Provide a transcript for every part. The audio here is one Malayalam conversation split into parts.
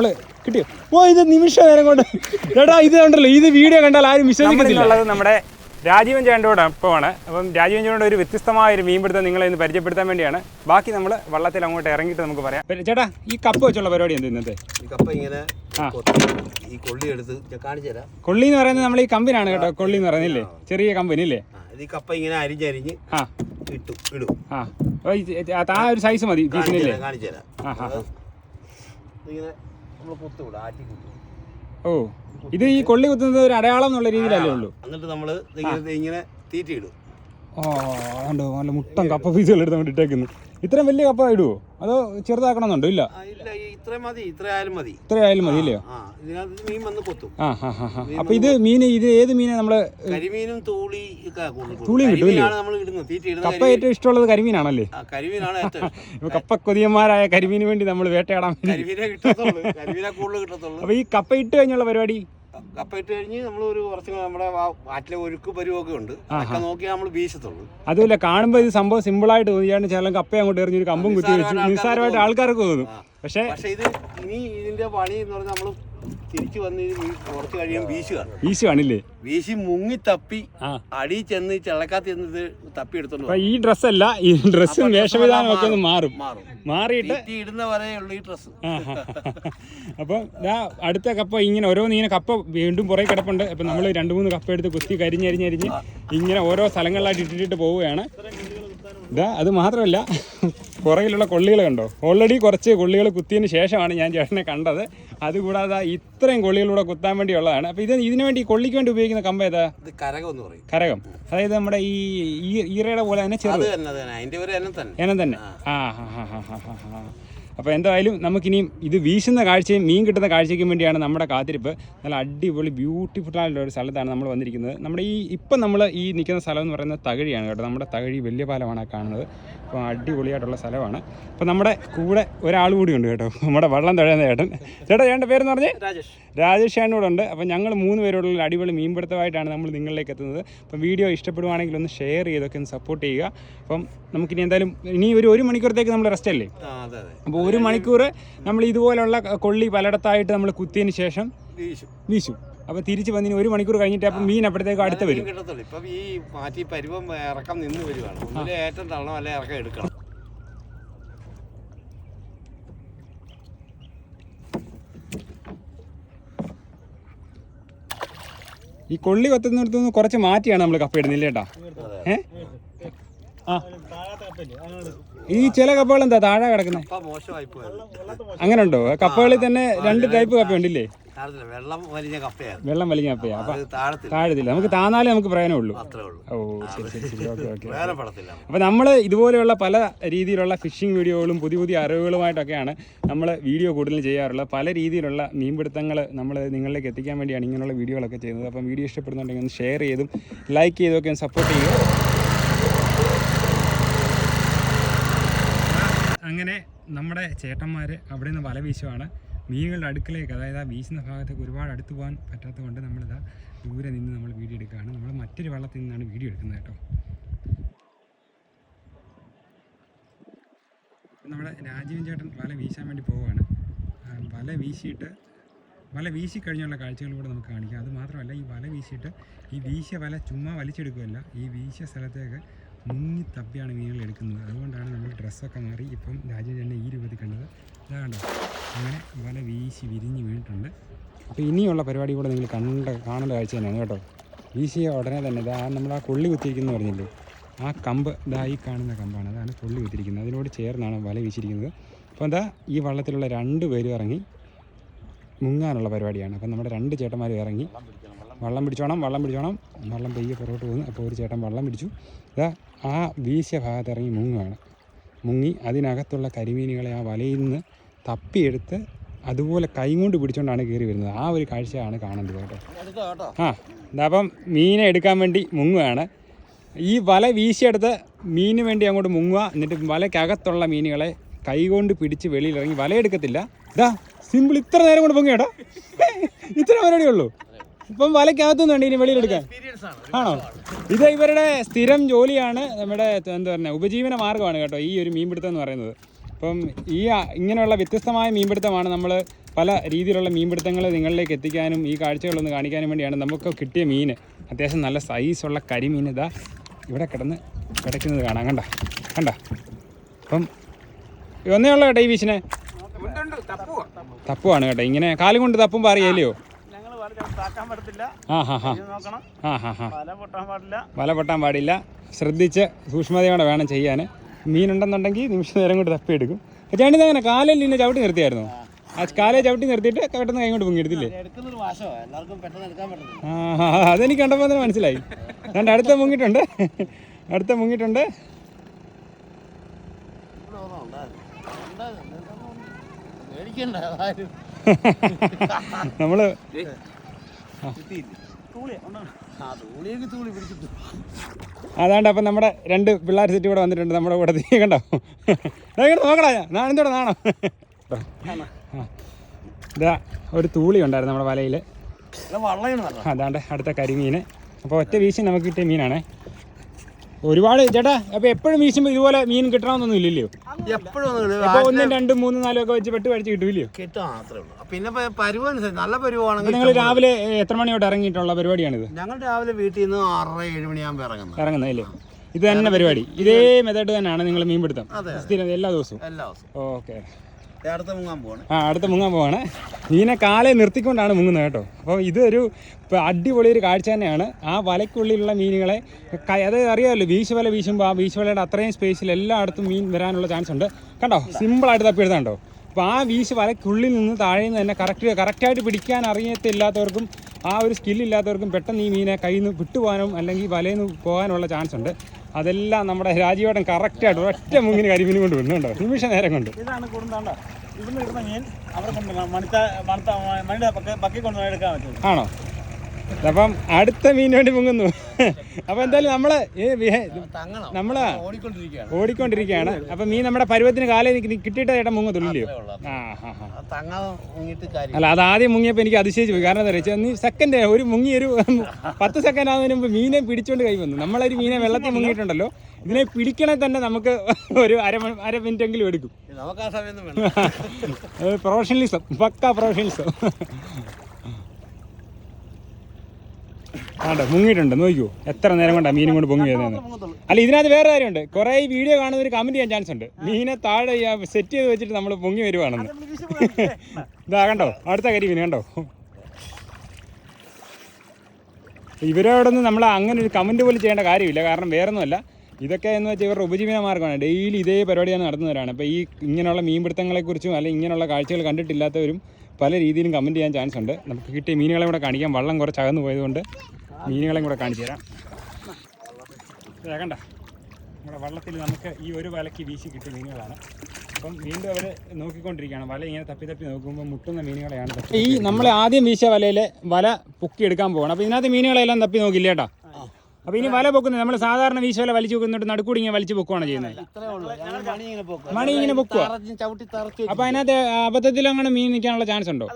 നമ്മൾ കിട്ടിയോ? ഓ ഇത് നിമിഷ നേരം കൊണ്ട്. ചേട്ടാ ഇത് കണ്ടല്ലോ ഇത് വീഡിയോ കണ്ടാൽ ആരും വിശ്വസിക്കുന്നില്ല നമ്മുടെ രാജീവൻ ചേട്ടന്റെ ഒപ്പമാണ് അപ്പം രാജീവൻ ചേട്ടന്റെ ഒരു വ്യത്യസ്തമായ ഒരു മീൻപിടുത്തം നിങ്ങളെ ഇന്ന് പരിചയപ്പെടുത്താൻ വേണ്ടിയാണ്. ബാക്കി നമ്മൾ വള്ളത്തിൽ അങ്ങോട്ട് ഇറങ്ങിയിട്ട് നമുക്ക് പറയാം. ചേട്ടാ ഈ കപ്പ് വെച്ചുള്ള പരിപാടി എന്ത് ഇന്നത്തെ? ഈ കപ്പ ഇങ്ങനെ. ഈ കൊള്ളി എടുത്ത് കാണിച്ചു തരാം. കൊള്ളി എന്ന് പറയുന്നത് നമ്മൾ ഈ കമ്പനിയാണ് കേട്ടോ കൊള്ളി എന്ന് പറയുന്നില്ലേ ചെറിയ കമ്പനി ഇല്ലേ ഈ കപ്പ ഇങ്ങനെ അരിഞ്ഞരിഞ്ഞ് ആ. ഇട്ടു ഇടും. ആ. അപ്പൊ ആ ഒരു സൈസ് മതി കാണിച്ചു തരാം കാണിച്ചു നമ്മൾ കുത്തുവിടും ആറ്റി കുത്തും ഓ ഇത് ഈ കൊള്ളി കുത്തുന്നത് ഒരു അടയാളം എന്നുള്ള രീതിയിലല്ലേ ഉള്ളൂ? എന്നിട്ട് നമ്മൾ ഇങ്ങനെ ഇങ്ങനെ തീറ്റി ഓ കണ്ടോ നല്ല മുട്ടം കപ്പ പീസുകൾ എടുത്ത് ഇട്ടേക്കുന്നു. ഇത്രയും വലിയ കപ്പ ഇടുവോ അതോ ചെറുതാക്കണമെന്നുണ്ടോ? ഇല്ല. ഇല്ല ഇത്രയും മതി ഇത്രയായാലും മതി. ഇത്രയായാലും മതി ഇല്ലയോ? ഇതിനകത്ത് മീൻ വന്ന് കൊത്തും ആ ഹാ ഹാ ഹാ. അപ്പൊ ഇത് മീൻ ഇത് ഏത് മീനെ നമ്മൾ കരിമീനും തൂളി തൂളി കിട്ടും കപ്പ ഏറ്റവും ഇഷ്ടമുള്ളത് കരിമീനാണല്ലേ? കരിമീനാണ് കപ്പ കൊതിയന്മാരായ കരിമീന് വേണ്ടി നമ്മൾ വേട്ടയാടാൻ അപ്പൊ ഈ കപ്പ ഇട്ട് കഴിഞ്ഞുള്ള പരിപാടി കപ്പ ഇട്ട് കഴിഞ്ഞ് നമ്മൾ ഒരു കുറച്ച് നമ്മുടെ വാറ്റിലെ ഒഴുക്ക് പരുവൊക്കെ ഉണ്ട്. അതൊക്കെ നമ്മൾ വീശത്തുള്ളൂ. അതുമല്ല കാണുമ്പോൾ ഇത് സംഭവം സിമ്പിൾ ആയിട്ട് തോന്നിയാണ് ചില കപ്പ അങ്ങോട്ട് എറിഞ്ഞൊരു കമ്പും കുത്തി വെച്ചു നിസ്സാരമായിട്ട് നിസ്സാരമായിട്ട് ആൾക്കാർക്ക് തോന്നും. പക്ഷേ പക്ഷേ ഇത് ഇനി ഇതിന്റെ പണി എന്ന് പറഞ്ഞാൽ നമ്മൾ തിരിച്ചു വന്ന് കുറച്ച് കഴിയുമ്പോൾ വീശുക. ഈശു വീശി മുങ്ങി തപ്പി അടി ചെന്ന് ഈ ചെള്ളക്കാത്ത് ചെന്ന് തപ്പി എടുത്തോണ്ട് ഈ ഡ്രസ് അല്ല ഡ്രസ്സല്ല ഈ ഡ്രസ്സും വേഷവിധാനം ഒക്കെ ഒന്ന് മാറും. മാറും. മാറിയിട്ട് ഇടുന്ന വരെയുള്ള ഈ ഡ്രസ് അപ്പൊ ദാ അടുത്ത കപ്പ ഇങ്ങനെ ഓരോ ഇങ്ങനെ കപ്പ വീണ്ടും പുറകെ കിടപ്പുണ്ട്. അപ്പൊ നമ്മൾ രണ്ട് മൂന്ന് കപ്പ എടുത്ത് കുത്തി കരിഞ്ഞരിഞ്ഞരിഞ്ഞ് ഇങ്ങനെ ഓരോ സ്ഥലങ്ങളിലായിട്ട് ഇട്ടിട്ട് പോവുകയാണ്. ഇതാ അത് മാത്രമല്ല പുറകിലുള്ള കൊള്ളികൾ കണ്ടോ? ഓൾറെഡി കുറച്ച് കൊള്ളികൾ കുത്തിയതിന് ശേഷമാണ് ഞാൻ ചേട്ടനെ കണ്ടത്. അതുകൂടാതെ ഇത്രയും കൊള്ളികളിലൂടെ കുത്താൻ വേണ്ടിയുള്ളതാണ്. അപ്പോൾ ഇത് ഇതിനു വേണ്ടി കൊള്ളിക്ക് വേണ്ടി ഉപയോഗിക്കുന്ന കമ്പ ഏതാ? ഇത് കരകം എന്ന് പറയും. കരകം. അതായത് നമ്മുടെ ഈ ഈറയുടെ പോലെ തന്നെ ചെറുത് തന്നെ എന്നെ തന്നെ. ആ. ഹാ ഹാ ഹാ ഹാ ഹാ ഹാ. അപ്പോൾ എന്തായാലും നമുക്കിനിയും ഇത് വീശുന്ന കാഴ്ചയും മീൻ കിട്ടുന്ന കാഴ്ചയ്ക്കും വേണ്ടിയാണ് നമ്മുടെ കാത്തിരിപ്പ്. നല്ല അടിപൊളി ബ്യൂട്ടിഫുൾ ആയിട്ടുള്ള ഒരു സ്ഥലത്താണ് നമ്മൾ വന്നിരിക്കുന്നത്. നമ്മുടെ ഈ ഇപ്പം നമ്മൾ ഈ നിൽക്കുന്ന സ്ഥലം എന്ന് പറയുന്നത് തകഴിയാണ് കേട്ടോ. നമ്മുടെ തകഴി വലിയ പാലമാണ് കാണുന്നത്. അപ്പോൾ അടിപൊളിയായിട്ടുള്ള സ്ഥലമാണ്. അപ്പോൾ നമ്മുടെ കൂടെ ഒരാൾ കൂടി ഉണ്ട് കേട്ടോ. നമ്മുടെ വള്ളം തുഴയുന്ന ചേട്ടൻ ചേട്ടാ ചേട്ടന്റെ പേരെന്ന് പറഞ്ഞേ? രാജേഷ്. രാജേഷ് കൂടെ ഉണ്ട്. അപ്പോൾ ഞങ്ങൾ മൂന്ന് പേരോടുള്ള ഒരു അടിപൊളി മീൻപിടുത്തമായിട്ടാണ് നമ്മൾ നിങ്ങളിലേക്ക് എത്തുന്നത്. അപ്പം വീഡിയോ ഇഷ്ടപ്പെടുവാണെങ്കിൽ ഒന്ന് ഷെയർ ചെയ്തൊക്കെ ഒന്ന് സപ്പോർട്ട് ചെയ്യുക. അപ്പം നമുക്കിനി എന്തായാലും ഇനി ഒരു ഒരു മണിക്കൂറത്തേക്ക് നമ്മൾ റെസ്റ്റ് അല്ലേ? അപ്പോൾ ഒരു മണിക്കൂർ നമ്മൾ ഇതുപോലുള്ള കൊള്ളി പലയിടത്തായിട്ട് നമ്മൾ കുത്തിയതിന് ശേഷം വീശും. വീശും. അപ്പോൾ തിരിച്ചു വന്നിന് ഒരു മണിക്കൂർ കഴിഞ്ഞിട്ട് അപ്പം മീൻ അപ്പോഴത്തേക്ക് അടുത്ത് വരും. കിട്ടത്തുള്ളൂ. ഇപ്പം ഈ മാറ്റി പരുവം ഇറക്കം നിന്ന് വരുവാണ്. ഒന്നിലെ ഏറ്റം തള്ളണം അല്ലെ ഇറക്കം എടുക്കണം. ഈ കൊള്ളി കൊത്തുന്നിടത്തു നിന്ന് കുറച്ച് മാറ്റിയാണ് നമ്മൾ കപ്പ ഇടുന്നില്ലേട്ടാ ഏ? ആ. ഈ ചില കപ്പകൾ എന്താ താഴെ കിടക്കുന്നത് അങ്ങനെ ഉണ്ടോ കപ്പകളിൽ തന്നെ രണ്ട് ടൈപ്പ് കപ്പ ഉണ്ടല്ലേ? വെള്ളം വലിഞ്ഞ കപ്പയാണ് വെള്ളം കപ്പയാ. അപ്പൊ താഴത്തില്ല. നമുക്ക് താന്നാലേ നമുക്ക് പ്രയോജനമുള്ളൂ ഓ ശരി ശരി ശരി. ഓക്കെ ഓക്കെ അപ്പൊ നമ്മൾ ഇതുപോലെയുള്ള പല രീതിയിലുള്ള ഫിഷിംഗ് വീഡിയോകളും പുതിയ പുതിയ അറിവുകളുമായിട്ടൊക്കെയാണ് നമ്മൾ വീഡിയോ കൂടുതലും ചെയ്യാറുള്ളത്. പല രീതിയിലുള്ള മീൻപിടുത്തങ്ങൾ നമ്മൾ നിങ്ങളിലേക്ക് എത്തിക്കാൻ വേണ്ടിയാണ് ഇങ്ങനെയുള്ള വീഡിയോകളൊക്കെ ചെയ്യുന്നത്. അപ്പം വീഡിയോ ഇഷ്ടപ്പെടുന്നുണ്ടെങ്കിൽ ഒന്ന് ഷെയർ ചെയ്തും ലൈക്ക് ചെയ്തൊക്കെ ഒന്ന് സപ്പോർട്ട് ചെയ്യുക അങ്ങനെ നമ്മുടെ ചേട്ടന്മാർ അവിടെ നിന്ന് വല വീശുവാണ്. മീനുകളുടെ അടുക്കലേക്ക് അതായത് ആ വീശുന്ന ഭാഗത്തേക്ക് ഒരുപാട് അടുത്ത് പോകാൻ പറ്റാത്തത് കൊണ്ട് നമ്മളിതാ ദൂരെ നിന്ന് നമ്മൾ വീഡിയോ എടുക്കുകയാണ്. നമ്മൾ മറ്റൊരു വള്ളത്തിൽ നിന്നാണ് വീഡിയോ എടുക്കുന്നത് കേട്ടോ. നമ്മുടെ രാജീവൻ ചേട്ടൻ വല വീശാൻ വേണ്ടി പോവുകയാണ്. വല വീശിയിട്ട് വല വീശി കഴിഞ്ഞുള്ള കാഴ്ചകൾ കൂടെ നമുക്ക് കാണിക്കാം. അത് മാത്രമല്ല ഈ വല വീശിയിട്ട് ഈ വീശിയ വല ചുമ്മാ വലിച്ചെടുക്കുകയല്ല. ഈ വീശിയ സ്ഥലത്തേക്ക് മുങ്ങി തപ്പിയാണ് മീനുകൾ എടുക്കുന്നത്. അതുകൊണ്ടാണ് നമ്മൾ ഡ്രസ്സൊക്കെ മാറി ഇപ്പം രാജ്യം ചേട്ടനെ ഈ രൂപത്തിൽ കണ്ടത്. ഇതാ കണ്ടോ? അങ്ങനെ വല വീശി വിരിഞ്ഞ് വീണിട്ടുണ്ട്. അപ്പോൾ ഇനിയുള്ള പരിപാടി കൂടെ നിങ്ങൾ കണ്ട കാണേണ്ട കാഴ്ച തന്നെയാണ് കേട്ടോ. വീശിയ ഉടനെ തന്നെ ഇതാ നമ്മൾ ആ കൊള്ളി കുത്തിയിരിക്കുന്നു പറഞ്ഞില്ലേ? ആ കമ്പ് ഇതാ ഈ കാണുന്ന കമ്പാണ്. അതാണ് കൊള്ളി കുത്തിയിരിക്കുന്നത്. അതിനോട് ചേർന്നാണ് വല വീശിയിരിക്കുന്നത്. അപ്പോൾ എന്താ ഈ വള്ളത്തിലുള്ള രണ്ട് പേരും ഇറങ്ങി മുങ്ങാനുള്ള പരിപാടിയാണ്. അപ്പം നമ്മുടെ രണ്ട് ചേട്ടന്മാർ ഇറങ്ങി. വള്ളം പിടിച്ചോണം വള്ളം പിടിച്ചോണം. വള്ളം പെയ്യെ പുറകോട്ട് പോകുന്നു. അപ്പോൾ ഒരു ചേട്ടൻ വള്ളം പിടിച്ചു. ഇതാ ആ വീശിയ ഭാഗത്തിറങ്ങി മുങ്ങാണ് മുങ്ങി അതിനകത്തുള്ള കരിമീനുകളെ ആ വലയിൽ നിന്ന് തപ്പിയെടുത്ത് അതുപോലെ കൈ കൊണ്ട് പിടിച്ചുകൊണ്ടാണ് കയറി വരുന്നത്. ആ ഒരു കാഴ്ചയാണ് കാണുന്നത് കേട്ടോ. ആ അപ്പം മീനെ എടുക്കാൻ വേണ്ടി മുങ്ങുകയാണ്. ഈ വല വീശിയെടുത്ത് മീന് വേണ്ടി അങ്ങോട്ട് മുങ്ങുക. എന്നിട്ട് വലയ്ക്കകത്തുള്ള മീനുകളെ കൈകൊണ്ട് പിടിച്ച് വെളിയിലിറങ്ങി വല എടുക്കത്തില്ല ഇതാ സിമ്പിൾ ഇത്ര നേരം കൊണ്ട് പൊങ്ങിയാടാ ഇത്ര പരിപാടിയേ ഉള്ളൂ. ഇപ്പം വലയ്ക്കകത്തുനിന്ന് വേണ്ടി ഇനി വെളിയിലെടുക്കാൻ. ആണ്? ഇത് ഇവരുടെ സ്ഥിരം ജോലിയാണ് നമ്മുടെ എന്താ പറയുക ഉപജീവന മാർഗമാണ് കേട്ടോ ഈ ഒരു മീൻപിടുത്തം എന്ന് പറയുന്നത്. അപ്പം ഈ ഇങ്ങനെയുള്ള വ്യത്യസ്തമായ മീൻപിടുത്തമാണ് നമ്മൾ പല രീതിയിലുള്ള മീൻപിടുത്തങ്ങൾ നിങ്ങളിലേക്ക് എത്തിക്കാനും ഈ കാഴ്ചകളൊന്ന് കാണിക്കാനും വേണ്ടിയാണ് നമുക്ക് കിട്ടിയ മീൻ അത്യാവശ്യം നല്ല സൈസുള്ള കരിമീൻ ഇതാ ഇവിടെ കിടന്ന് കിടക്കുന്നത് കാണാം. കണ്ട? കണ്ട? അപ്പം ഒന്നേ ഉള്ള കേട്ടോ ഈ വീശിനെ. തപ്പുവാണ് കേട്ടോ. ഇങ്ങനെ കാലുകൊണ്ട് തപ്പുമ്പോൾ അറിയാലോ വല പൊട്ടാൻ പാടില്ല. ശ്രദ്ധിച്ച് സൂക്ഷ്മതയോടെ വേണം ചെയ്യാൻ മീനുണ്ടെന്നുണ്ടെങ്കിൽ നിമിഷ നേരം കൊണ്ട് തപ്പിയെടുക്കും. ചേട്ടൻ അങ്ങനെ കാലിൽ നിന്ന് ചവിട്ടി നിർത്തിയായിരുന്നു? ആ കാലെ ചവിട്ടി നിർത്തിയിട്ട് പെട്ടെന്ന് കൈ കൊണ്ട് പൊങ്ങിയെടുത്തില്ലേ അതെനിക്ക് കണ്ടപ്പോൾ തന്നെ മനസ്സിലായി. രണ്ട് അടുത്ത മുങ്ങിട്ടുണ്ട് അടുത്ത മുങ്ങിയിട്ടുണ്ട് ഇവിടെ അതാണ്ട് അപ്പം നമ്മുടെ രണ്ട് പിള്ളേർ സെറ്റ് ഇവിടെ വന്നിട്ടുണ്ട് നമ്മുടെ കൂടെ. തീ കണ്ടോ? നോക്കടാ ഇങ്ങോട്ട് നോക്കടാ ഞാനെന്തോടെ നാണോ ആ. ഇതാ ഒരു തൂളി ഉണ്ടായിരുന്നു നമ്മുടെ വലയിൽ അതാണ്ട് അടുത്ത കരിമീൻ. അപ്പോൾ ഒറ്റ വീശി നമുക്ക് കിട്ടിയ മീനാണേ. ഒരുപാട് ചേട്ടാ അപ്പൊ എപ്പോഴും വീശുമ്പോ ഇതുപോലെ മീൻ കിട്ടണമെന്നൊന്നും ഇല്ലല്ലോ? എപ്പോഴും ഒന്നും രണ്ടും മൂന്നും നാലും ഒക്കെ വെച്ച് പെട്ട് കഴിച്ച് കിട്ടൂല്ലയോ? കിട്ടും മാത്രമേ ഉള്ളൂ. പിന്നെ നല്ല പരുവാണെങ്കിൽ നിങ്ങൾ രാവിലെ എത്ര മണിയോട്ട് ഇറങ്ങിയിട്ടുള്ള പരിപാടിയാണിത്? ഞങ്ങൾ രാവിലെ വീട്ടിൽ നിന്ന് ആറര ഏഴ് മണിയാകുമ്പോൾ ഇറങ്ങുന്നത്. ഇറങ്ങുന്നല്ലേ ഇത് തന്നെ പരിപാടി. ഇതേ മെത്തേഡ് തന്നെയാണ് നിങ്ങൾ മീൻ പിടുത്തം. സ്ഥിരം എല്ലാ ദിവസവും? എല്ലാ ദിവസവും. ഓക്കെ. അടുത്ത മുങ്ങാൻ പോവാണ്. ആ അടുത്ത മുങ്ങാൻ പോവാണ്. മീനെ കാലെ നിർത്തിക്കൊണ്ടാണ് മുങ്ങുന്നത് കേട്ടോ. അപ്പോൾ ഇതൊരു അടിപൊളി ഒരു കാഴ്ച തന്നെയാണ്. ആ വലയ്ക്കുള്ളിലുള്ള മീനുകളെ അത് അറിയാമല്ലോ വീശുവല വീശുമ്പോൾ ആ വീശുവലയുടെ അത്രയും സ്പേസിൽ എല്ലായിടത്തും മീൻ വരാനുള്ള ചാൻസ് ഉണ്ട്. കണ്ടോ? സിമ്പിളായിട്ട് തപ്പിയെടുത്താണ്ടോ അപ്പോൾ ആ വീശ് വലയ്ക്കുള്ളിൽ നിന്ന് താഴെ നിന്ന് തന്നെ കറക്റ്റ് കറക്റ്റായിട്ട് പിടിക്കാൻ അറിയത്തില്ലാത്തവർക്കും ആ ഒരു സ്കില്ലില്ലാത്തവർക്കും പെട്ടെന്ന് ഈ മീനെ കയ്യിൽ നിന്ന് വിട്ടുപോകാനും അല്ലെങ്കിൽ വലയിൽ നിന്ന് പോകാനുള്ള ചാൻസ് ഉണ്ട്. അതെല്ലാം നമ്മുടെ രാജീവേട്ടൻ കറക്റ്റായിട്ട് ഒറ്റ മുങ്ങിന് കരിമീൻ കൊണ്ട് വിടുന്നുണ്ടോ നിമിഷ നേരം കൊണ്ട്. ഇതാണ് കൂടുന്നതാണ്ട ഇവിടുന്ന് ഇടുന്ന മീൻ അവിടെ കൊണ്ട് മണിത്ത മണിത്ത മണിയുടെ പക്ക പക്കി കൊണ്ട് എടുക്കാൻ പറ്റും. ആണോ? അപ്പം അടുത്ത മീൻ വേണ്ടി പൊങ്ങുന്നു അപ്പൊ എന്തായാലും നമ്മൾ നമ്മൾ ഓടിക്കൊണ്ടിരിക്കുകയാണ്. അപ്പൊ മീൻ നമ്മുടെ പരുവത്തിന് കാലേ കിട്ടിയിട്ട് ചേട്ടൻ മുങ്ങത്തുള്ളില്ലയോ അല്ല അത് ആദ്യം മുങ്ങിയപ്പോ എനിക്ക് അതിശയിച്ചു പോയി. കാരണം എന്താ വെച്ചാൽ നീ സെക്കൻഡ് ഒരു മുങ്ങി ഒരു പത്ത് സെക്കൻഡ് ആകുന്നതിന് മുമ്പ് മീനെ പിടിച്ചോണ്ട് കൈ വന്നു. നമ്മളൊരു മീനെ വെള്ളത്തിൽ മുങ്ങിയിട്ടുണ്ടല്ലോ. ഇതിനെ പിടിക്കണേ തന്നെ നമുക്ക് ഒരു അര അര മിനിറ്റ് എങ്കിലും എടുക്കും പ്രൊഫഷണലിസം പക്ക പ്രൊഫഷണലിസം ആണ്ടോ മുങ്ങിയിട്ടുണ്ട്. നോക്കിയോ എത്ര നേരം കൊണ്ടാ മീനും കൊണ്ട് പൊങ്ങി വരുന്നത് അല്ല ഇതിനകത്ത് വേറെ കാര്യമുണ്ട്. കുറേ ഈ വീഡിയോ കാണുന്നവർ കമന്റ് ചെയ്യാൻ ചാൻസ് ഉണ്ട്. മീനെ താഴെ സെറ്റ് ചെയ്ത് വെച്ചിട്ട് നമ്മൾ പൊങ്ങി വരുവാണെന്ന്. ഇതാ കണ്ടോ? അടുത്ത കരി മീൻ കണ്ടോ? ഇവരോടൊന്നും നമ്മൾ അങ്ങനെ ഒരു കമന്റ് പോലും ചെയ്യേണ്ട കാര്യമില്ല. കാരണം വേറൊന്നുമല്ല. ഇതൊക്കെ എന്ന് വെച്ചാൽ ഇവരുടെ ഉപജീവന മാർഗമാണ്. ഡെയിലി ഇതേ പരിപാടിയാണ് നടത്തുന്നവരാണ്. അപ്പോൾ ഈ ഇങ്ങനെയുള്ള മീൻപിടുത്തങ്ങളെക്കുറിച്ചും അല്ലെങ്കിൽ ഇങ്ങനെയുള്ള കാഴ്ചകൾ കണ്ടിട്ടില്ലാത്തവരും പല രീതിയിലും കമന്റ് ചെയ്യാൻ ചാൻസ് ഉണ്ട്. നമുക്ക് കിട്ടിയ മീനുകളെ കൂടെ കാണിക്കാം. വള്ളം കുറച്ച് അകന്നു പോയതുകൊണ്ട് മീനുകളെയും കൂടെ കാണിച്ചു തരാം. കേൾക്കണ്ട കണ്ട? നമ്മുടെ വള്ളത്തിൽ നമുക്ക് ഈ ഒരു വലയ്ക്ക് വീശി കിട്ടിയ മീനുകളാണ്. അപ്പം വീണ്ടും അവർ നോക്കിക്കൊണ്ടിരിക്കുകയാണ്. വല ഇങ്ങനെ തപ്പി തപ്പി നോക്കുമ്പോൾ മുട്ടുന്ന മീനുകളെയാണ് ഈ നമ്മൾ ആദ്യം വീശിയ വലയിൽ വല പൊക്കിയെടുക്കാൻ പോകണം അപ്പോൾ ഇതിനകത്ത് മീനുകളെല്ലാം തപ്പി നോക്കില്ല കേട്ടോ അപ്പോൾ ഇനി വല പൊക്കുന്നത് നമ്മൾ സാധാരണ വീശ വല വലിച്ചു വെക്കുന്നിട്ട് നടുക്കൂടി ഇങ്ങനെ വലിച്ചു പൊക്കുവാണ് ചെയ്യുന്നത്. ഇത്രേ ഉള്ളൂ. മണി ഇങ്ങനെ പൊക്കുക അപ്പോൾ അതിനകത്ത് അബദ്ധത്തിൽ അങ്ങനെ മീൻ നിൽക്കാനുള്ള ചാൻസ് ഉണ്ടോ?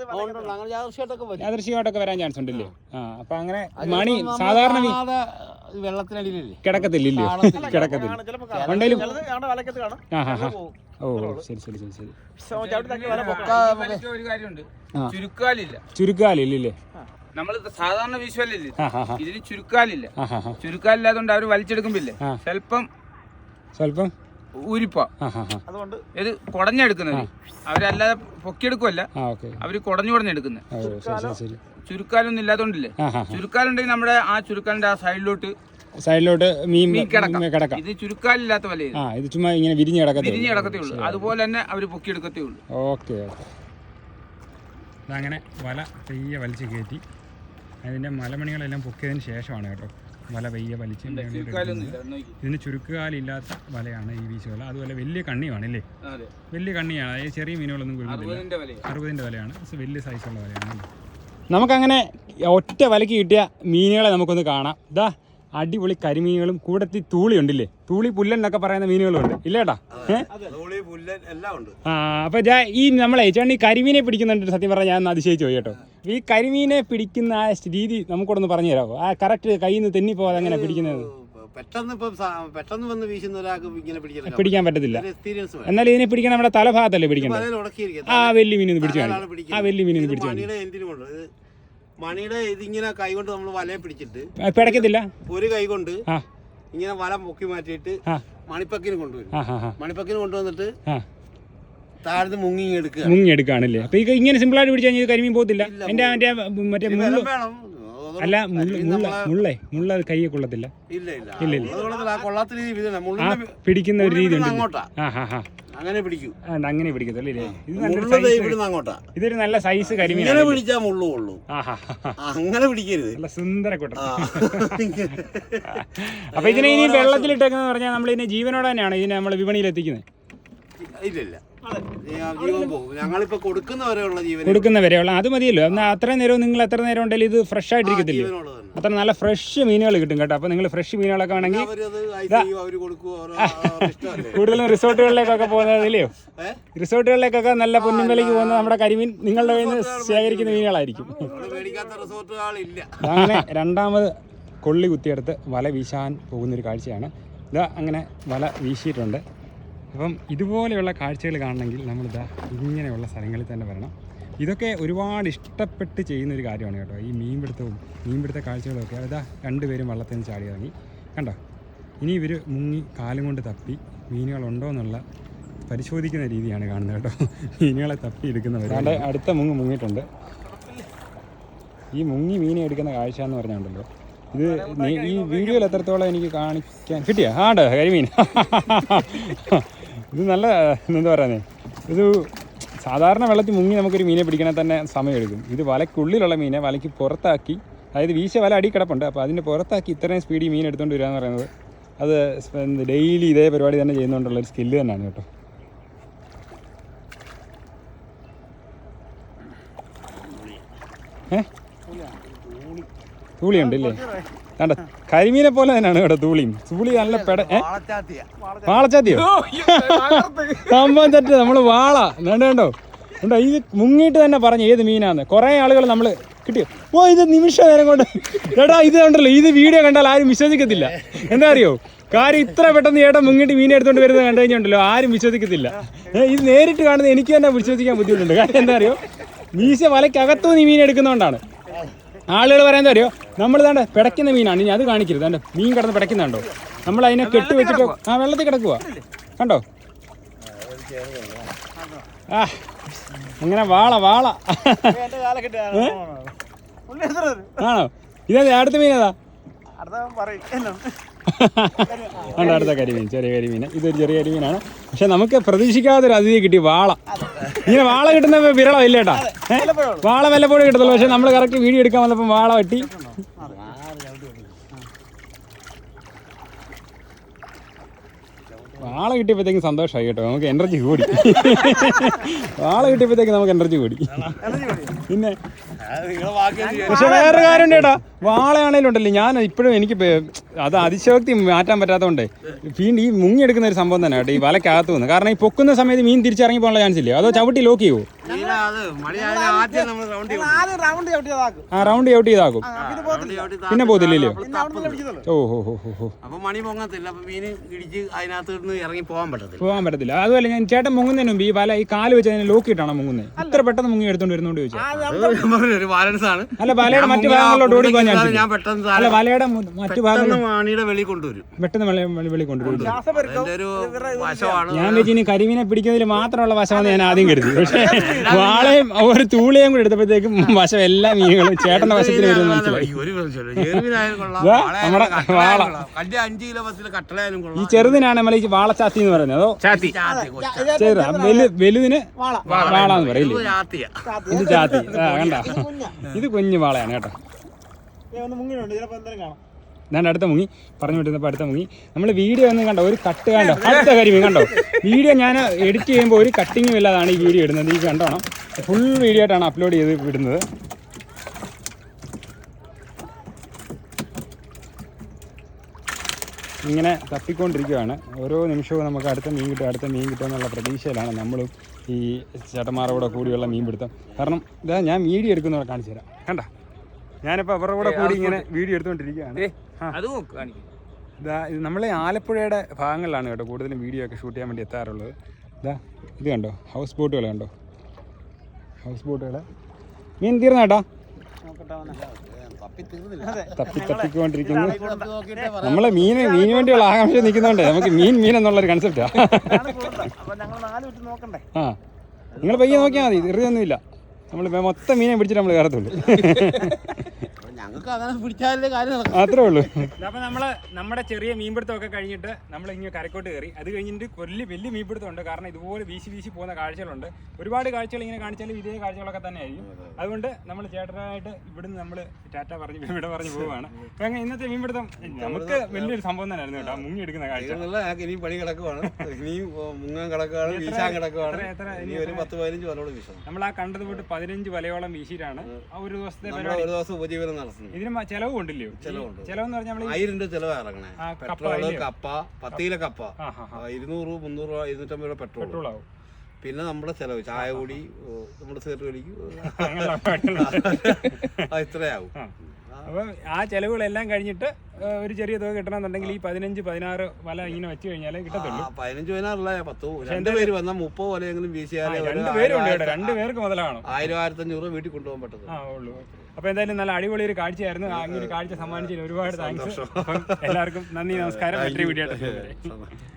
യാദൃശ്യമായിട്ടൊക്കെ വരാൻ ചാൻസ് ഉണ്ടല്ലേ? ആ അപ്പൊ അങ്ങനെ മണി സാധാരണ കിടക്കത്തില്ലേ കാണാതെ വെള്ളത്തിനടിയിലല്ലേ? കിടക്കത്തില്ലല്ലോ. കിടക്കത്തില്ല. ഓ ശരി ശരി ശരി ശരി. ചുരുക്കാലില്ലേ? നമ്മൾ സാധാരണ വിശ്വലില്ലേ ഇതിന് ചുരുക്കാലില്ല. അവർ ചുരുക്കാലില്ലാത്തതുകൊണ്ട് അവർ വലിച്ചെടുക്കുമ്പില്ലേ? സ്വല്പം സ്വല്പം? ഊരിപ്പോ. അതുകൊണ്ട് ഇത് കുടഞ്ഞെടുക്കുന്നത്. അവരല്ലാതെ പൊക്കിയെടുക്കുമല്ല അവർ കുടഞ്ഞു കുടഞ്ഞെടുക്കുന്നത് ചുരുക്കാലൊന്നും ഇല്ലാത്തോണ്ടില്ലേ? ചുരുക്കാലുണ്ടെങ്കിൽ നമ്മുടെ ആ ചുരുക്കാലിന്റെ ആ സൈഡിലോട്ട് സൈഡിലോട്ട് മീൻ കിടക്കാം. ഇത് ചുരുക്കാലില്ലാത്ത വല ഇത്. ആ ഇത് ചുമ്മാ ഇങ്ങനെ വിരിഞ്ഞ് കിടക്കത്തേ വിരിഞ്ഞ് കിടക്കത്തേ ഉള്ളൂ. അതുപോലെ തന്നെ അവർ പൊക്കിയെടുക്കത്തേ ഉള്ളൂ. ഓക്കെ അങ്ങനെ വല തെയ്യ വലിച്ച് കയറ്റി. അതിന്റെ മലമണികളെല്ലാം പൊക്കിയതിന് ശേഷമാണ് കേട്ടോ. വല വലിയ വലിച്ച് ഇതിന് ചുരുക്കുകാലില്ലാത്ത വലയാണ് ഈ വീശുവല അതുപോലെ വലിയ കണ്ണിയാണ് അല്ലേ? അതെ. വലിയ കണ്ണിയാണ്. അതായത് ചെറിയ മീനുകളൊന്നും കുരുങ്ങില്ല അറുപതിന്റെ വലയാണ്. അറുപതിന്റെ വലയാണ്. പക്ഷേ വലിയ സൈസുള്ള വലയാണ് നമുക്കങ്ങനെ ഒറ്റ വലക്ക് കിട്ടിയ മീനുകളെ നമുക്കൊന്ന് കാണാം. ഇതാ അടിപൊളി കരിമീനുകളും കൂടത്തി തൂളി ഉണ്ടില്ലേ തൂളി പുല്ലൻ എന്നൊക്കെ പറയുന്ന മീനുകളുണ്ട്. ഇല്ലേട്ടാ ഏഹ് തൂളി പുല്ലൻ എല്ലാം ഉണ്ട്. ആ അപ്പോൾ ഞാൻ ഈ നമ്മളെ ചേട്ടൻ ഈ കരിമീനെ പിടിക്കുന്നുണ്ട് സത്യം പറഞ്ഞാൽ ഞാൻ അതിശയിച്ചു പോയി കേട്ടോ. ഈ കരിമീനെ പിടിക്കുന്ന ആ രീതി നമുക്കൊന്ന് പറഞ്ഞു തരാമോ ആ കറക്റ്റ് കയ്യിൽ നിന്ന് തെന്നി പോകാതെ അങ്ങനെ പിടിക്കുന്നത് പെട്ടെന്ന് ഇപ്പം പെട്ടെന്ന് വന്ന് വീശുന്ന ഒരാൾക്ക് ഇങ്ങനെ പിടിച്ചെടുക്കാൻ പിടിക്കാൻ പറ്റത്തില്ല. എക്സ്പീരിയൻസ് എന്നാൽ ഇതിനെ പിടിക്കാൻ നമ്മുടെ തലഭാഗത്തല്ലേ പിടിക്കണം ആ വലിയ മീനിന്ന് പിടിച്ചു. ആ വലിയ മീനിന്ന് പിടിച്ചു മണിയുടെ എന്തിനുമുണ്ട് ഇത് മണിയുടെ ഇതിങ്ങനെ കൈ കൊണ്ട് നമ്മൾ വലയെ പിടിച്ചിട്ട് പിടക്കത്തില്ല ഒരു കൈ കൊണ്ട് ഇങ്ങനെ വല പൊക്കി മാറ്റിയിട്ട്. മണിപ്പക്കിന് കൊണ്ടുവരും. മണിപ്പക്കിന് കൊണ്ടുവന്നിട്ട് താഴ്ന്ന് മുങ്ങി എടുക്കുക. മുങ്ങി എടുക്കുകയാണല്ലേ അപ്പൊ ഈ ഇങ്ങനെ സിമ്പിളായിട്ട് പിടിച്ചു കഴിഞ്ഞാൽ കരിമീൻ പോകത്തില്ല. എന്റെ മറ്റേ മറ്റേ മുള്ള വേണം അല്ല മുള്ള മുള്ള മുള്ളേ മുള്ള കൈയെ കൊള്ളത്തില്ല. ഇല്ല ഇല്ല. ഇല്ല, ഇല്ല. അത് കൊള്ളത്തില്ല. കൊള്ളാത്ത രീതി ഇതില്ല. ആ മുള്ളിന്റെ പിടിക്കുന്ന ഒരു രീതി ഉണ്ട് അങ്ങോട്ടാ. ആ ഹാ ഹാ. അങ്ങനെ പിടിക്കൂ. അങ്ങനെ പിടിക്കത്തുള്ളൂ ഇത് നല്ലൊരു മുള്ളത് സൈസ് ഇവിടുന്ന് അങ്ങോട്ടാ. ഇതൊരു നല്ല സൈസ് കരിമീൻ കരിമീനാണ് പിടിച്ചാ മുള്ളു കൊള്ളു ആ ഹാ ഹാ അങ്ങനെ പിടിക്കരുത്. നല്ല സുന്ദര കൂട്ടം. ആ. അപ്പൊ ഇതിനെ ഇനി വെള്ളത്തിലിട്ടേക്കെന്ന് പറഞ്ഞാൽ നമ്മൾ ഇതിനെ ജീവനോടെ തന്നെയാണ് ഇതിനെ നമ്മൾ വിപണിയിൽ എത്തിക്കുന്നത് ഇല്ല. കൊടുക്കുന്ന വരെയുള്ള അത് മതിയല്ലോ. എന്നാൽ അത്രയും നേരം നിങ്ങൾ എത്ര നേരം ഉണ്ടെങ്കിലും ഇത് ഫ്രഷ് ആയിട്ടിരിക്കത്തില്ലേ? അത്ര നല്ല ഫ്രഷ് മീനുകൾ കിട്ടും കേട്ടോ. അപ്പോൾ നിങ്ങൾ ഫ്രഷ് മീനുകളൊക്കെ ആണെങ്കിൽ കൂടുതലും റിസോർട്ടുകളിലേക്കൊക്കെ പോകുന്നതിലെയോ? റിസോർട്ടുകളിലേക്കൊക്കെ നല്ല പൊന്നുമ്പലേക്ക് പോകുന്ന നമ്മുടെ കരിമീൻ നിങ്ങളുടെ കയ്യിൽ നിന്ന് ശേഖരിക്കുന്ന മീനുകളായിരിക്കും. മേടിക്കാത്ത റിസോർട്ടുകളില്ല. അങ്ങനെ രണ്ടാമത് കൊള്ളി കുത്തിയെടുത്ത് വല വീശാൻ പോകുന്നൊരു കാഴ്ചയാണ്. ഇതാ അങ്ങനെ വല വീശിയിട്ടുണ്ട്. അപ്പം ഇതുപോലെയുള്ള കാഴ്ചകൾ കാണണമെങ്കിൽ നമ്മളിതാ ഇങ്ങനെയുള്ള സ്ഥലങ്ങളിൽ തന്നെ വരണം. ഇതൊക്കെ ഒരുപാട് ഇഷ്ടപ്പെട്ട് ചെയ്യുന്ന ഒരു കാര്യമാണ് കേട്ടോ. ഈ മീൻപിടുത്തവും മീൻപിടുത്ത കാഴ്ചകളൊക്കെ. അതാ രണ്ടുപേരും വള്ളത്തിൽ നിന്ന് ചാടി ഇറങ്ങി. കണ്ടോ? ഇനി ഇവർ മുങ്ങി കാലും കൊണ്ട് തപ്പി മീനുകളുണ്ടോ എന്നുള്ള പരിശോധിക്കുന്ന രീതിയാണ് കാണുന്നത് കേട്ടോ. മീനുകളെ തപ്പി എടുക്കുന്നവർ അടുത്ത മുങ്ങ് മുങ്ങിയിട്ടുണ്ട്. ഈ മുങ്ങി മീനെ എടുക്കുന്ന കാഴ്ച എന്ന് പറഞ്ഞുണ്ടല്ലോ ഇത് നീ- ഈ വീഡിയോയിൽ എത്രത്തോളം എനിക്ക് കാണിക്കാൻ കിട്ടിയ? ആണ്ട് കരിമീൻ. ഇത് നല്ല എന്താ പറയുന്നത് ഇത് സാധാരണ വെള്ളത്തിൽ മുങ്ങി നമുക്കൊരു മീനെ പിടിക്കണേ തന്നെ സമയമെടുക്കും. ഇത് വലക്കുള്ളിലുള്ള മീനെ വലയ്ക്ക് പുറത്താക്കി അതായത് വീശ വല അടി കിടപ്പുണ്ട്. അപ്പോൾ അതിന്റെ പുറത്താക്കി ഇത്രയും സ്പീഡിൽ മീൻ എടുത്തുകൊണ്ട് വരിക എന്ന് പറയുന്നത് അത് ഡെയിലി ഇതേ പരിപാടി തന്നെ ചെയ്യുന്നതുകൊണ്ടുള്ള ഒരു സ്കില്ല് തന്നെയാണ് കേട്ടോ. ഏ? തൂളിയുണ്ട് ഇല്ലേ കണ്ട കരിമീനെ പോലെ തന്നെയാണ് ഇവിടെ തൂളിയും. തൂളി നല്ല പെട വാളച്ചാത്തിയോ. സംഭവം തെറ്റ് നമ്മൾ വാള. കണ്ടോ കണ്ടോ? ഇത് മുങ്ങിയിട്ട് തന്നെ പറഞ്ഞു ഏത് മീനാന്ന്. കുറേ ആളുകൾ നമ്മൾ കിട്ടിയോ ഓ ഇത് നിമിഷ നേരം കൊണ്ട്. എടാ ഇത് കണ്ടല്ലോ ഇത് വീഡിയോ കണ്ടാൽ ആരും വിശ്വസിക്കത്തില്ല. എന്താ അറിയോ? കാര്യം ഇത്ര പെട്ടെന്ന് ചേട്ടൻ മുങ്ങിട്ട് മീൻ എടുത്തോണ്ട് വരുന്നത് കണ്ടു കഴിഞ്ഞുണ്ടല്ലോ ആരും വിശ്വസിക്കത്തില്ല. ഇത് നേരിട്ട് കാണുന്നത് എനിക്ക് തന്നെ വിശ്വസിക്കാൻ ബുദ്ധിമുട്ടുണ്ട്. കാര്യം എന്താ അറിയോ? മീശ വലയ്ക്കകത്തു നീ മീൻ എടുക്കുന്നതുകൊണ്ടാണ് ആളുകൾ പറയുന്നത് അറിയോ? നമ്മൾ ഇതാണ്ട് പിടയ്ക്കുന്ന മീനാണ്. ഇനി അത് കാണിക്കരുത്. കണ്ടോ? മീൻ കിടന്ന് പിടയ്ക്കുന്നുണ്ടോ? നമ്മൾ അതിനെ കെട്ടി വെച്ചിട്ട് ആ വെള്ളത്തിൽ കിടക്കുക കണ്ടോ? ആ അങ്ങനെ വാള വാള. ആണോ? ഇതാ അടുത്ത മീൻ ഏതാ? ഉണ്ട് അടുത്ത കരിമീൻ ചെറിയ കരിമീൻ. ഇതൊരു ചെറിയ കരിമീനാണ്. പക്ഷെ നമുക്ക് പ്രതീക്ഷിക്കാതെ ഒരു അതിഥി കിട്ടി വാള. ഇങ്ങനെ വാള കിട്ടുന്ന വിരളം ഇല്ലേട്ടാ ഏ? വാള വല്ലപ്പോഴും കിട്ടത്തുള്ളൂ പക്ഷെ നമ്മൾ കറക്റ്റ് വീഡിയോ എടുക്കാൻ വന്നപ്പോൾ വാള വെട്ടി. വാള കിട്ടിയപ്പോഴത്തേക്കും സന്തോഷമായി കേട്ടോ നമുക്ക് എനർജി കൂടി. വാള കിട്ടിയപ്പോഴത്തേക്കും നമുക്ക് എനർജി കൂടി. പിന്നെ പക്ഷെ വേറൊരു കാര്യം ഉണ്ട് ചേട്ടാ വാളയാണേലും ഉണ്ടല്ലോ ഞാൻ ഇപ്പോഴും എനിക്ക് അത് അതിശയോക്തി മാറ്റാൻ പറ്റാത്തതുകൊണ്ടേ വീണ്ടും ഈ മുങ്ങിയെടുക്കുന്ന ഒരു സംഭവം തന്നെ കേട്ടോ. ഈ വലക്കകത്ത് നിന്ന് കാരണം ഈ പൊക്കുന്ന സമയത്ത് മീൻ തിരിച്ചിറങ്ങി പോകാനുള്ള ചാൻസ് ഇല്ലേ? അതോ ചവിട്ടി ലോക്ക് ചെയ്യുമോ മീനാ അത്. ആദ്യം നമ്മൾ റൗണ്ട് ചെയ്യും ആദ്യം റൗണ്ട് ചവിട്ടിയതാക്കും. ആ റൗണ്ട് ഔട്ട് ചെയ്താക്കും പിന്നെ പോകത്തില്ലല്ലോ ഇറങ്ങി പോകാൻ പറ്റത്തില്ല. അതുപോലെ ഞാൻ ചേട്ടൻ മുങ്ങുന്നതിന് മുമ്പ് ഈ വല ഈ കാൽ വെച്ച് അതിനെ ലോക്ക് ഇട്ടാണോ മുങ്ങുന്നത്? ഇത്ര പെട്ടെന്ന് മുങ്ങി എടുത്തോണ്ട് വരുന്നോണ്ട് പറഞ്ഞ ഒരു ബാലൻസ് ആണ് അല്ല വലയുടെ ഞാൻ മറ്റു ഭാഗങ്ങളിലോട്ട് ഞാൻ പെട്ടെന്ന് അല്ല താഴെ- വലയുടെ മു- മറ്റു ഭാഗങ്ങൾ പെട്ടെന്ന് മണിയുടെ വെളി കൊണ്ടുവരും. പെട്ടെന്ന് വെളി വെളി- വെളി കൊണ്ടുവരും. ഒരു വശമാണ്. ഞാൻ വെച്ച് ഇനി കരിമീനെ പിടിക്കുന്നതിൽ മാത്രമുള്ള വശമാണ് ഞാൻ ആദ്യം കരുതി. പക്ഷേ വാളയും ഒരു തൂളിയും കൂടി എടുത്തപ്പോഴത്തേക്കും വശം എല്ലാ മീനുകളും ചേട്ടന്റെ വശത്തിന് വരും മനസ്സിലായി. ഈ ഒരു കൊള്ളാം. വാളയായാലും നമ്മുടെ കട്ടളയായാലും വാള. കൊള്ളാം. വലിയ അഞ്ച് കിലോ പത്തിലെ കട്ടളയായാലും ഈ ചെറുതിനാണ് നമ്മൾ ഈ വാളച്ചാത്തി എന്ന് പറയുന്നത്. അതോ ചാത്തി. ചാത്തി, കൊച്ച. ചെറു വലു വലുതിന് വാള. എന്ന് പറയില്ലേ ഇത് ചാത്തി. ആ കണ്ട? ഇത് കുഞ്ഞു വാളയാണ് കേട്ടോ. ഞാൻ അടുത്ത മുങ്ങി. പറഞ്ഞു വിട്ടുന്നപ്പോൾ അടുത്ത മുങ്ങി. നമ്മൾ വീഡിയോ ഒന്നും കണ്ടോ? ഒരു കട്ട് കണ്ടോ? അടുത്ത കരിമീൻ കണ്ടോ? വീഡിയോ ഞാൻ എഡിറ്റ് ചെയ്യുമ്പോൾ ഒരു കട്ടിങ്ങും ഇല്ലാതാണ് ഈ വീഡിയോ ഇടുന്നത്. ഈ കണ്ടോണം? ഫുൾ വീഡിയോ ആയിട്ടാണ് അപ്ലോഡ് ചെയ്ത് വിടുന്നത് ഇങ്ങനെ തപ്പിക്കൊണ്ടിരിക്കുകയാണ് ഓരോ നിമിഷവും നമുക്ക് അടുത്ത മീൻ കിട്ടും അടുത്ത മീൻ കിട്ടും എന്നുള്ള പ്രതീക്ഷയിലാണ് നമ്മളും ഈ ചേട്ടന്മാരുടെ കൂടെ കൂടിയുള്ള മീൻ പിടുത്തം. കാരണം ഇതാ ഞാൻ വീഡിയോ എടുക്കുന്നവരെ കാണിച്ചു തരാം. കണ്ട? ഞാനിപ്പോൾ അവരുടെ കൂടെ കൂടി ഇങ്ങനെ വീഡിയോ എടുത്തുകൊണ്ടിരിക്കുകയാണ്. ഇതാ ഇത് നമ്മളെ ആലപ്പുഴയുടെ ഭാഗങ്ങളിലാണ് കേട്ടോ കൂടുതലും വീഡിയോ ഒക്കെ ഷൂട്ട് ചെയ്യാൻ വേണ്ടി എത്താറുള്ളത്. ഇതാ ഇത് കണ്ടോ? ഹൗസ് ബോട്ടുകൾ കണ്ടോ? ഹൗസ് ബോട്ടുകൾ മീൻ തീർന്ന നമ്മളെ മീൻ മീൻ വേണ്ടിയുള്ള ആകാംക്ഷ നിൽക്കുന്നുണ്ട് നമുക്ക് മീൻ മീൻ എന്നുള്ള ഒരു കൺസെപ്റ്റാ ആ. നിങ്ങൾ പയ്യെ നോക്കിയാൽ മതി ഇറിയൊന്നുമില്ല നമ്മൾ മൊത്തം മീനെ പിടിച്ചിട്ട് നമ്മൾ കയറത്തുള്ളൂ. അത്രേ ഉള്ളൂ. അപ്പൊ നമ്മൾ നമ്മുടെ ചെറിയ മീൻപിടുത്തമൊക്കെ കഴിഞ്ഞിട്ട് നമ്മൾ ഇങ്ങനെ കരക്കോട്ട് കയറി. അത് കഴിഞ്ഞിട്ട് വലിയ വലിയ മീൻപിടുത്തം ഉണ്ട് കാരണം ഇതുപോലെ വീശി വീശി പോകുന്ന കാഴ്ചകളുണ്ട്. ഒരുപാട് കാഴ്ചകൾ ഇങ്ങനെ കാണിച്ചാലും ഇതേ കാഴ്ചകളൊക്കെ തന്നെ ആയിരിക്കും അതുകൊണ്ട് നമ്മൾ ചേട്ടനായിട്ട് ഇവിടുന്ന് നമ്മൾ ടാറ്റ പറഞ്ഞ് ഇവിടെ പറഞ്ഞു പോവുകയാണ്. കാരണം അങ്ങനെ ഇന്നത്തെ മീൻപിടുത്തം നമുക്ക് വലിയൊരു സംഭവം തന്നെയായിരുന്നു കേട്ടോ. മുങ്ങി എടുക്കുന്ന കാഴ്ച. ഇനി പണി കിടക്കുവാണ്. മുങ്ങാൻ കിടക്കുവാണ് വീശാൻ കിടക്കുവാണ്. എത്ര- എത്ര- ഇനി ഒരു പത്ത് പതിനഞ്ച് വലയോളം വീശണം. നമ്മൾ ആ കണ്ടത് പോയിട്ട് പതിനഞ്ച് വലയോളം വീശിയിട്ടാണ് ആ ഒരു ദിവസത്തെ പരിപാടി. ഒരു ദിവസം ഉപജീവനം നടത്തുന്നു ഇതിന് ചെലവ് ഉണ്ടല്ലോ ചെലവുണ്ട്. ചെലവെന്ന് പറഞ്ഞാൽ നമ്മൾ ആയിരം രൂപ. ചെലവ് ഇറങ്ങണേ പെട്രോൾ കപ്പ. പത്തിയിലെ കപ്പ ഇരുന്നൂറ് മുന്നൂറ് രൂപ ഇരുന്നൂറ്റമ്പത് രൂപ പെട്രോൾ പെട്രോൾ ആവും പിന്നെ നമ്മുടെ ചെലവ് ചായ കൂടി നമ്മുടെ ആ. ഇത്രയാവും. അപ്പം ആ ചെലവുകളെല്ലാം കഴിഞ്ഞിട്ട് ഒരു ചെറിയ തുക കിട്ടണമെന്നുണ്ടെങ്കിൽ ഈ പതിനഞ്ച് പതിനാറ് വല ഇങ്ങനെ വെച്ച് കഴിഞ്ഞാലേ കിട്ടത്തുള്ളൂ. പതിനഞ്ച് പതിനാറല്ല പത്ത് രണ്ട് പേര് വന്നാൽ മുപ്പത് വലയെങ്കിലും വീശിയാലേ രണ്ട് പേരും ഉണ്ട് രണ്ട് പേർക്ക് മുതലാണ്. ആയിരം ആയിരത്തഞ്ഞൂറ് വീട്ടിൽ കൊണ്ടുപോകാൻ ഉള്ളൂ അപ്പോൾ എന്തായാലും നല്ല അടിപൊളി ഒരു കാഴ്ചയായിരുന്നു. അങ്ങനെ ഒരു കാഴ്ച സമ്മാനിച്ചതിന് ഒരുപാട് താങ്ക്സ് എല്ലാവർക്കും നന്ദി നമസ്കാരം. മറ്റൊരു വീഡിയോ